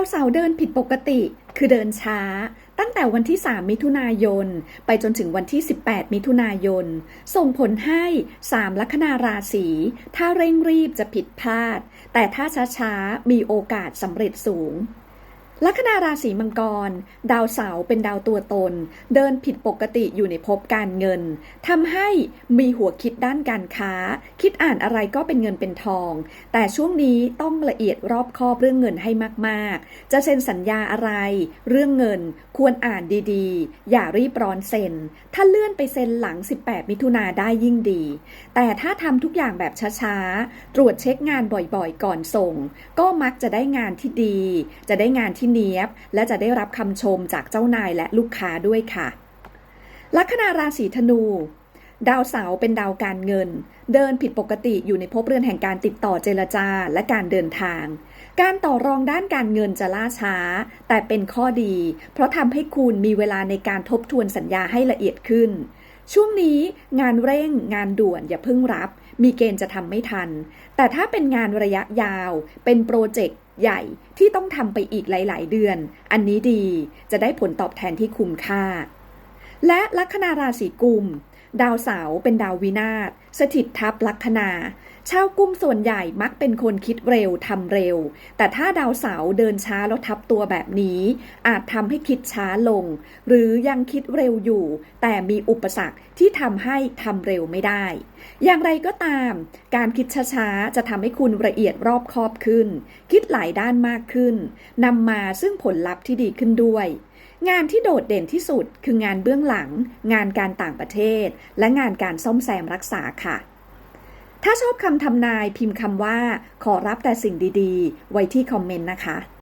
าวเสาร์เดินผิดปกติ คือเดินช้า ตั้งแต่วันที่ 3 มิถุนายน ไปจนถึงวันที่ 18 มิถุนายน ส่งผลให้ 3 ลัคนาราศี ถ้าเร่งรีบจะผิดพลาด แต่ถ้าช้าๆ มีโอกาสสำเร็จสูง ลัคนาราศีมังกร ดาวเสาร์เป็นดาวตัวตน เดินผิดปกติอยู่ในภพการเงินทำให้มีหัวคิดด้านการค้า คิดอ่านอะไรก็เป็นเงินเป็นทอง แต่ช่วงนี้ต้องละเอียดรอบคอบเรื่องเงินให้มากๆ จะเซ็นสัญญาอะไร เรื่องเงินควรอ่านดีๆ อย่ารีบร้อนเซ็น ถ้าเลื่อนไปเซ็นหลัง 18 มิถุนาได้ยิ่งดี แต่ถ้าทำทุกอย่างแบบช้าๆ ตรวจเช็คงานบ่อยๆ ก่อนส่ง ก็มักจะได้งานที่ดี จะได้งานที่เนียบ และจะได้รับคำชมจากเจ้านายและลูกค้าด้วยค่ะ ลัคนาราศีธนู ดาวเสาร์เป็นดาวการเงิน เดินผิดปกติอยู่ในภพเรือนแห่งการติดต่อเจรจาและการเดินทาง การต่อรองด้านการเงินจะล่าช้า แต่เป็นข้อดี เพราะทำให้คุณมีเวลาในการทบทวนสัญญาให้ละเอียดขึ้น ช่วงนี้งานเร่งงานด่วนอย่าเพิ่งรับมีเกณฑ์จะทำไม่ทัน แต่ถ้าเป็นงานระยะยาว เป็นโปรเจกต์ ใหญ่ที่ต้องทำไปอีกหลาย ๆ เดือน อันนี้ดีจะได้ผลตอบแทนที่คุ้มค่า และลัคนาราศีกุม ดาวเสาร์เป็นดาววินาศสถิตทับลัคนาชาวกุมส่วนใหญ่มักเป็นคนคิดเร็วทำเร็ว แต่ถ้าดาวเสาร์เดินช้าแล้วทับตัวแบบนี้ อาจทำให้คิดช้าลง หรือยังคิดเร็วอยู่ แต่มีอุปสรรคที่ทำให้ทำเร็วไม่ได้ อย่างไรก็ตาม การคิดช้าๆจะทำให้คุณละเอียดรอบคอบขึ้น คิดหลายด้านมากขึ้นนำมาซึ่งผลลัพธ์ที่ดีขึ้นด้วย งานที่โดดเด่นที่สุดคืองานเบื้องหลัง งานการต่างประเทศ และงานการซ่อมแซมรักษาค่ะ ถ้าชอบคำทำนายพิมพ์คำว่า ขอรับแต่สิ่งดีๆ ไว้ที่คอมเมนต์นะคะ